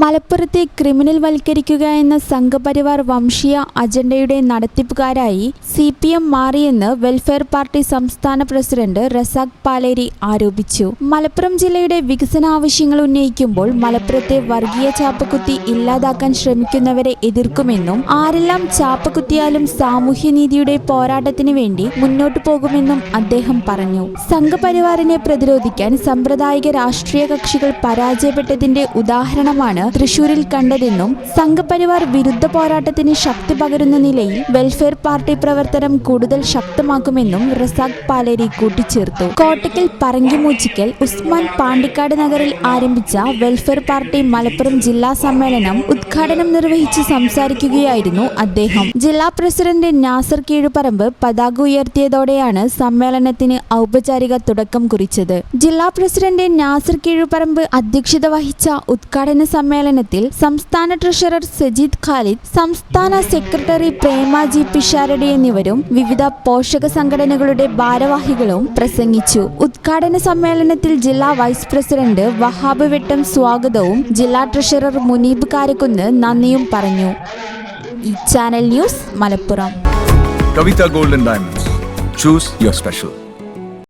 മലപ്പുറത്തെ ക്രിമിനൽ വൽക്കരിക്കുക എന്ന സംഘപരിവാർ വംശീയ അജണ്ടയുടെ നടത്തിപ്പുകാരായി സി പി എം മാറിയെന്ന് വെൽഫെയർ പാർട്ടി സംസ്ഥാന പ്രസിഡന്റ് റസാഖ് പാലേരി ആരോപിച്ചു. മലപ്പുറം ജില്ലയുടെ വികസന ആവശ്യങ്ങൾ ഉന്നയിക്കുമ്പോൾ മലപ്പുറത്തെ വർഗീയ ചാപ്പക്കുത്തി ഇല്ലാതാക്കാൻ ശ്രമിക്കുന്നവരെ എതിർക്കുമെന്നും ആരെല്ലാം ചാപ്പക്കുത്തിയാലും സാമൂഹ്യനീതിയുടെ പോരാട്ടത്തിന് വേണ്ടി മുന്നോട്ടു പോകുമെന്നും അദ്ദേഹം പറഞ്ഞു. സംഘപരിവാറിനെ പ്രതിരോധിക്കാൻ സമ്പ്രദായിക രാഷ്ട്രീയ കക്ഷികൾ പരാജയപ്പെട്ടതിന്റെ ഉദാഹരണമാണ് തൃശൂരിൽ കണ്ടതെന്നും സംഘപരിവാർ വിരുദ്ധ പോരാട്ടത്തിന് ശക്തി പകരുന്ന നിലയിൽ വെൽഫെയർ പാർട്ടി പ്രവർത്തനം കൂടുതൽ ശക്തമാക്കുമെന്നും റസാഖ് പാലേരി കൂട്ടിച്ചേർത്തു. കോട്ടയ്ക്കൽ പറങ്കിമൂച്ചിക്കൽ ഉസ്മാൻ പാണ്ടിക്കാട് നഗറിൽ ആരംഭിച്ച വെൽഫെയർ പാർട്ടി മലപ്പുറം ജില്ലാ സമ്മേളനം ഉദ്ഘാടനം നിർവഹിച്ച് സംസാരിക്കുകയായിരുന്നു അദ്ദേഹം. ജില്ലാ പ്രസിഡന്റ് നാസർ കീഴുപറമ്പ് പതാക ഉയർത്തിയതോടെയാണ് സമ്മേളനത്തിന് ഔപചാരിക തുടക്കം കുറിച്ചത്. ജില്ലാ പ്രസിഡന്റ് നാസർ കീഴുപറമ്പ് അധ്യക്ഷത വഹിച്ച ഉദ്ഘാടന സമ്മേളനത്തിൽ സംസ്ഥാന ട്രഷറർ സജിദ് ഖാലിദ് സംസ്ഥാന സെക്രട്ടറി പ്രേമാജി പിഷാരടി എന്നിവരും വിവിധ പോഷക സംഘടനകളുടെ ഭാരവാഹികളും പ്രസംഗിച്ചു. ഉദ്ഘാടന സമ്മേളനത്തിൽ ജില്ലാ വൈസ് പ്രസിഡന്റ് വഹാബ് വെട്ടം സ്വാഗതവും ജില്ലാ ട്രഷറർ മുനീബ് കാരക്കുന്ന് നന്ദിയും പറഞ്ഞു. Channel news Malappuram. Kavitha golden diamonds. Choose your special.